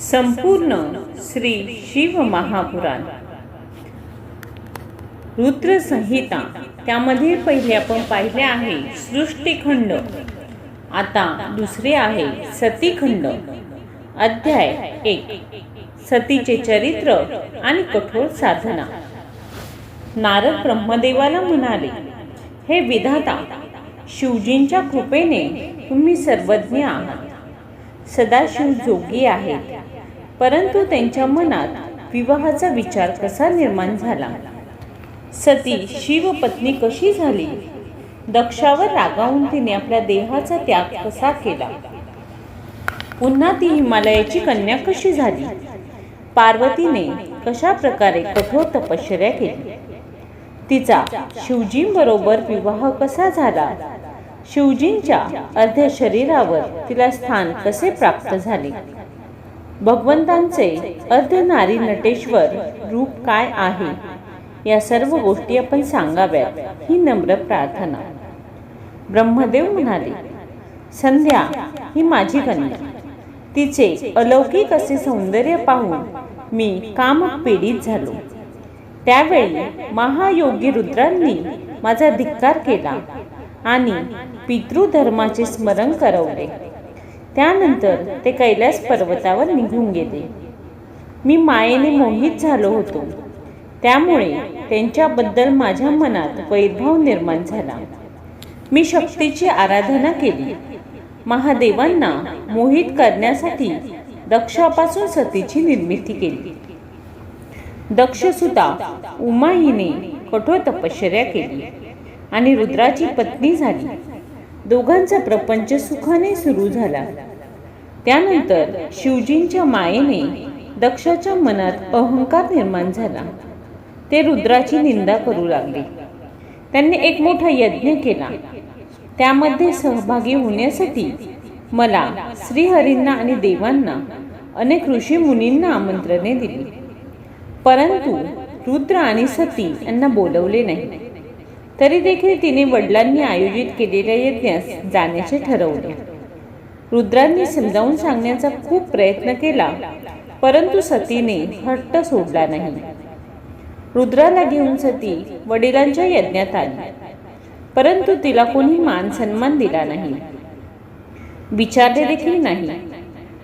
संपूर्ण श्री शिव महापुराण. रुद्र संहिता त्यामध्ये पहिले आपण पाहिले आहे सृष्टीखंड. आता दुसरे आहे सतीखंड. अध्याय एक सतीचे चरित्र आणि कठोर साधना. नारद ब्रह्मदेवाला म्हणाले हे विधाता शिवजींच्या कृपेने तुम्ही सर्वज्ञ आहात. सदाशिव जोगी आहेत. परंतु त्यांच्या मनात विवाहाचा विचार कसा निर्माण झाला? सती शिवपत्नी कशी झाली? दक्षावर रागावून तिने आपल्या देहाचा त्याग कसा केला? पुन्हा ती हिमालयाची कन्या कशी झाली? पार्वतीने कशा प्रकारे कठोर तपश्चर्या केली? तिचा शिवजींबरोबर विवाह कसा झाला? शिवजींच्या अर्ध्या शरीरावर तिला स्थान कसे प्राप्त झाले? भगवंतांचे अर्धनारी नटेश्वर रूप काय आहे? या सर्व गोष्टी आपण सांगाव्यात ही नम्र प्रार्थना. ब्रह्मदेव म्हणाले संध्या ही माझी कन्या. तिचे अलौकिक असे सौंदर्य पाहून मी काम पीडित झालो. त्यावेळी महायोगी रुद्रांनी माझा धिक्कार केला आणि पितृधर्माचे स्मरण करवले. त्यानंतर ते कैलास पर्वतावर निघून गेले. मी मायेने मोहित झालो होतो. त्यामुळे त्यांच्याबद्दल माझ्या मनात वैभव निर्माण झाला. मी शक्तीची आराधना केली. महादेवांना मोहित करण्यासाठी दक्षापासून सतीची निर्मिती केली. दक्षसुता उमा हिने कठोर तपश्चर्या केली आणि रुद्राची पत्नी झाली. दोघांचा प्रपंच सुखाने सुरू झाला. त्यानंतर शिवजींच्या मायेने दक्षाच्या मनात अहंकार निर्माण झाला. ते रुद्राची निंदा करू लागले. त्यांनी एक मोठा यज्ञ केला. त्यामध्ये सहभागी होण्यासाठी मला श्रीहरींना आणि देवांना अनेक ऋषी मुनींना आमंत्रणे दिली. परंतु रुद्र आणि सती यांना बोलवले नाही. तरी देखील तिने वडिलांनी आयोजित केलेल्या यज्ञास जाण्याचे ठरवले. रुद्रांनी समजावून सांगण्याचा खूप प्रयत्न केला परंतु सतीने हट्ट सोडला नाही. रुद्राला घेऊन सती वडिलांच्या यज्ञात आली परंतु तिला कोणी मान सन्मान दिला नाही. विचारले देखील नाही.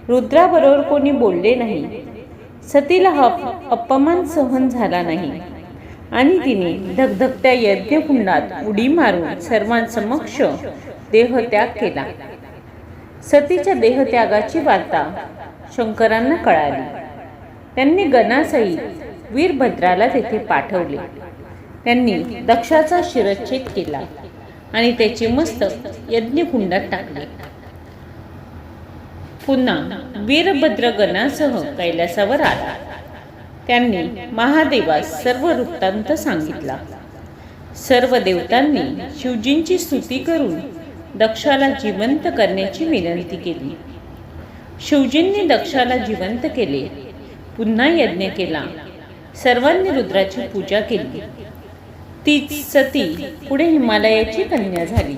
रुद्राबरोबर कोणी बोलले नाही. सतीला हा अपमान सहन झाला नाही. आणि तिने धगधगत्या यज्ञकुंडात उडी मारून सर्वांसमक्ष देहत्याग केला. सतीच्या देहत्यागाची वार्ता शंकरांना कळाली. त्यांनी गणासहित वीरभद्राला तेथे पाठवले. त्यांनी दक्षाचा शिरच्छेद केला आणि त्याचे मस्तक यज्ञकुंडात टाकले. पुन्हा वीरभद्र गणासह कैलासावर आला. त्यांनी महादेवास सर्व वृत्तांत सांगितला. सर्व देवतांनी शिवजींची स्तुती करून दक्षाला जिवंत करण्याची विनंती केली. शिवजींनी दक्षाला जिवंत केले. पुन्हा यज्ञ केला. सर्वांनी रुद्राची पूजा केली. ती सती पुढे हिमालयाची कन्या झाली.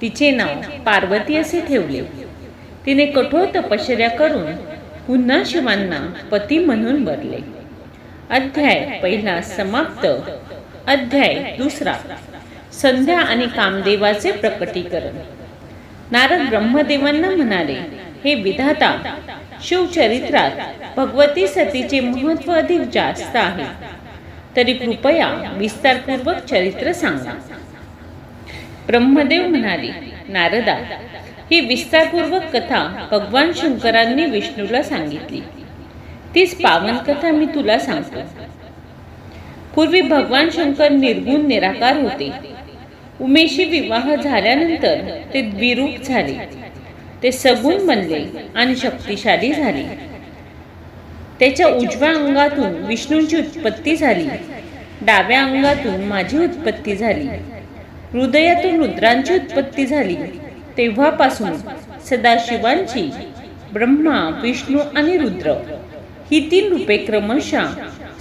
तिचे नाव पार्वती असे ठेवले. तिने कठोर तपश्चर्या करून पुन्हा शिवांना पती म्हणून बरले अध्याय पहिला समाप्त. अध्याय दुसरा. संध्या आणि कामदेवाचे प्रकटीकरण. नारद ब्रह्मदेवांना म्हणाले हे विधाता शिवचरित्रात भगवती सतीचे महत्त्व अधिक जास्त आहे. तरी कृपया विस्तारपूर्वक चरित्र सांगा. ब्रह्मदेव म्हणाले नारदा ही विस्तारपूर्वक कथा भगवान शंकरांनी विष्णूला सांगितली. तीच पावन कथा मी तुला सांगतो. पूर्वी भगवान शंकर निर्गुण निराकार होते. उमेशी विवाह झाल्यानंतर ते द्विरूप झाले. ते सगुण बनले आणि शक्तिशाली झाले. त्याच्या उजव्या अंगातून विष्णूंची उत्पत्ती झाली. डाव्या अंगातून माझी उत्पत्ती झाली. हृदयातून रुद्रांची उत्पत्ती झाली. तेव्हापासून सदाशिवांची ब्रह्मा विष्णू आणि रुद्र ही तीन रूपे क्रमशः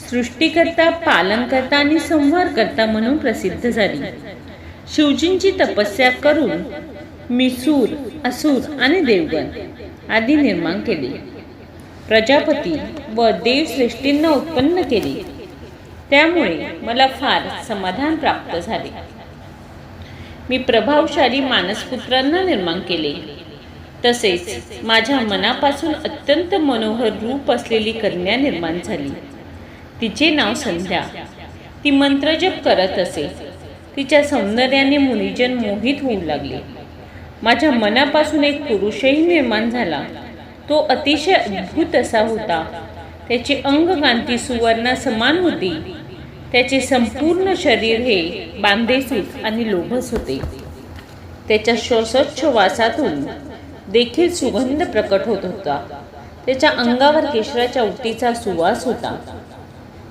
सृष्टीकर्ता पालनकर्ता आणि संवारकर्ता म्हणून प्रसिद्ध झाली. शिवजींची तपस्या करून मी सूर असुर आणि देवगण आदी निर्माण केले. प्रजापती व देवश्रेष्ठींना उत्पन्न केले. त्यामुळे मला फार समाधान प्राप्त झाले. मी प्रभावशाली मानसपुत्रांना निर्माण केले. तसेच माझ्या मनापासून अत्यंत मनोहर रूप असलेली कन्या निर्माण झाली. तिचे नाव संध्या. ती मंत्रजप करत असे. तिच्या सौंदर्याने मुनिजन मोहित होऊ लागले. माझ्या मनापासून एक पुरुषही निर्माण झाला. तो अतिशय अद्भुत असा होता. त्याची अंगकांती सुवर्णा समान होती. त्याचे संपूर्ण शरीर हे बांधेसूत आणि लोभस होते. त्याच्या स्वच्छ वासातून देखील सुगंध प्रकट होत होता. त्याच्या अंगावर केशराच्या उटीचा सुवास होता.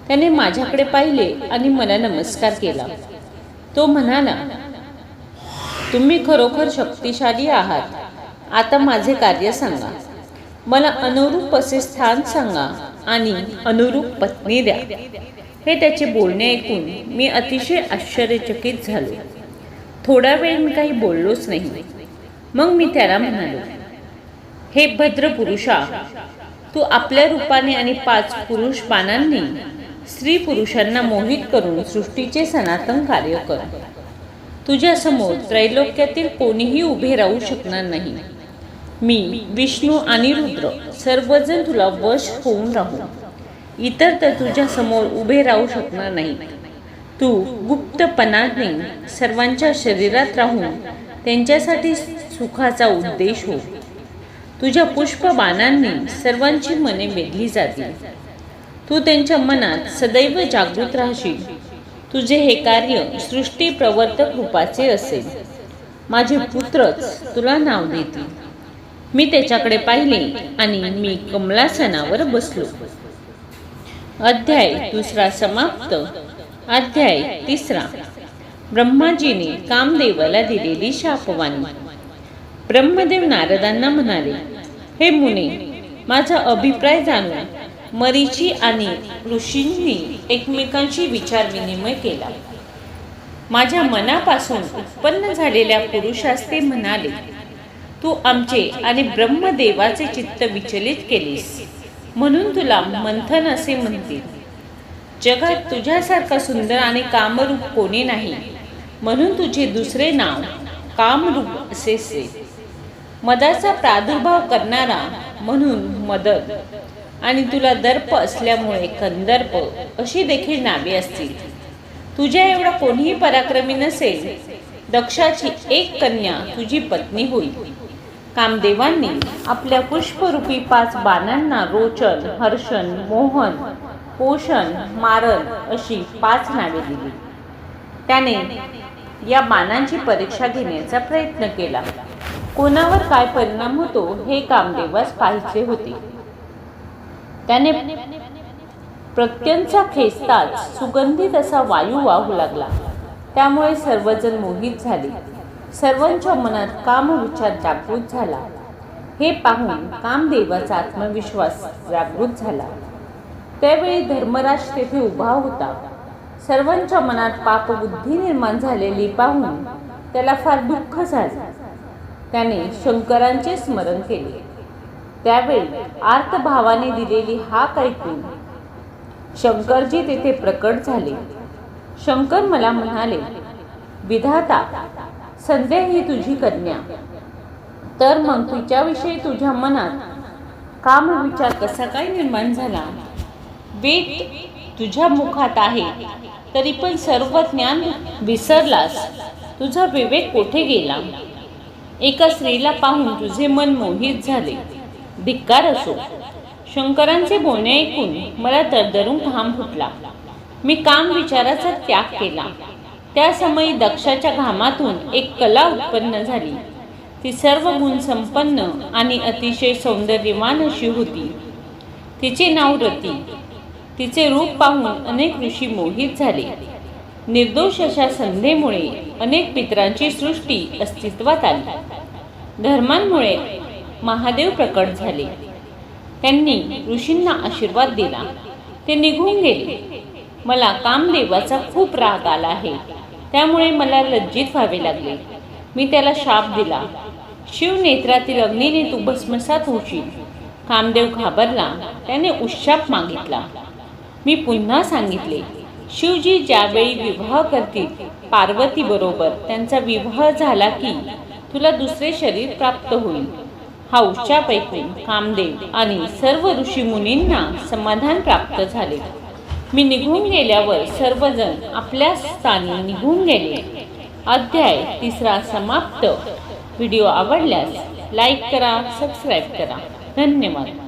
त्याने माझ्याकडे पाहिले आणि मला नमस्कार केला. तो म्हणाला तुम्ही खरोखर शक्तिशाली आहात. आता माझे कार्य सांगा. मला अनुरूप असे स्थान सांगा आणि अनुरूप पत्नी द्या. हे त्याचे बोलणे ऐकून मी अतिशय आश्चर्यचकित झालो. थोडा वेळ मी काही बोललोच नाही. मग मी त्याला म्हणालो हे भद्र पुरुषा तू आपल्या रूपाने आणि पाच पुरुष पानांनी स्त्री पुरुषांना मोहित करून सृष्टीचे सनातन कार्य कर. तुझ्या समोर त्रैलोक्यातील कोणीही उभे राहू शकणार नाही. मी विष्णू आणि रुद्र सर्वजण तुला वश होऊन राहू. इतर तर तुझ्या समोर उभे राहू शकणार नाही तू गुप्तपणाने सर्वांच्या शरीरात राहून त्यांच्यासाठी सुखाचा उद्देश हो. तुझ्या पुष्प बाणांनी सर्वांची मने वेधली जातील. तू त्यांच्या मनात सदैव जागृत राहशील. तुझे हे कार्य सृष्टी प्रवर्तक रूपाचे असेल. माझे पुत्रच तुला नाव देतील. मी त्याच्याकडे पाहिले आणि मी कमलासनावर बसलो. अध्याय दुसरा समाप्त. अध्याय तिसरा. ब्रह्माजीने कामदेवाला दिलेली शापवाणी. ब्रह्मदेव नारदांना म्हणाले हे मुने माझा अभिप्राय जाणून मरीची आणि ऋषींनी एकमेकांशी विचार विनिमय केला. माझ्या मनापासून उत्पन्न झालेल्या पुरुषास ते म्हणाले तू आमचे आणि ब्रह्मदेवाचे चित्त विचलित केलेस. म्हणून तुला मंथन असे म्हणतील जगात तुझ्यासारखा सुंदर आणि कामरूप कोणी नाही. म्हणून तुझे दुसरे नाव कामरूप असे मदाचा प्रादुर्भाव करणारा म्हणून मदत आणि तुला दर्प असल्यामुळे कंदर्प अशी देखील नावे असतील. तुझ्या एवढा कोणीही पराक्रमी नसेल दक्षाची एक कन्या तुझी पत्नी होईल. कामदेवांनी आपल्या पुष्परूपी पाच बाणांना रोचन हर्षण मोहन पोषण मारण अशी पाच नावे दिली. त्याने या बाणांची परीक्षा घेण्याचा प्रयत्न केला. कोणावर काय परिणाम होतो हे कामदेवास पाहिजे होते. त्याने प्रत्यंचा खेचताच सुगंधित असा वायू वाहू लागला. त्यामुळे सर्वजण मोहित झाले. सर्वांच्या मनात काम विचार जागृत झाला. हे पाहून कामदेवाचा आत्मविश्वास जागृत झाला. त्यावेळी धर्मराज तेथे उभा होता. सर्वांच्या मनात पापबुद्धी निर्माण झालेली पाहून त्याला फार दुःख झाले. त्याने शंकरांचे स्मरण केले. त्यावेळी आर्तभावाने दिलेली हाक ऐकून शंकरजी तेथे प्रकट झाले. शंकर मला म्हणाले विधाता संध्या ही तुझी कन्या. तर मग तिच्याविषयी तुझ्या मनात काम विचार कसा काय निर्माण झाला? वेद तुझ्या मुखात आहे तरी पण सर्व ज्ञान विसरलास. तुझा विवेक कोठे गेला? एका स्त्रीला पाहून तुझे मन मोहित झाले. धिक्कार असो. शंकरांचे बोलणे ऐकून मला दरदरून घाम फुटला. मी काम विचाराचा त्याग केला. त्या समयी दक्षाच्या घामातून एक कला उत्पन्न झाली. ती सर्व गुण संपन्न आणि अतिशय सौंदर्यवान अशी होती. तिचे नाव रती. तिचे रूप पाहून अनेक ऋषी मोहित झाले. निर्दोष अशा संधेमुळे अनेक पित्रांची सृष्टी अस्तित्वात आली. धर्मांमुळे महादेव प्रकट झाले. त्यांनी ऋषींना आशीर्वाद दिला. ते निघून गेले. मला कामदेवाचा खूप राग आला आहे. त्यामुळे मला लज्जित व्हावे लागले. मी त्याला शाप दिला. शिव नेत्रातील अग्नीने तू भस्मसात होशील. कामदेव घाबरला. त्याने उशाप मागितला. मी पुन्हा सांगितले शिवजी ज्यावेळी विवाह करतील पार्वती बरोबर त्यांचा विवाह झाला की तुला दुसरे शरीर प्राप्त होईल. हा उच्चाप कामदेव आणि सर्व ऋषीमुनींना समाधान प्राप्त झाले. मी निघून गेल्यावर सर्वजण आपल्या स्थानी निघून गेले. अध्याय तिसरा समाप्त. व्हिडिओ आवडल्यास लाईक करा सबस्क्राईब करा. धन्यवाद.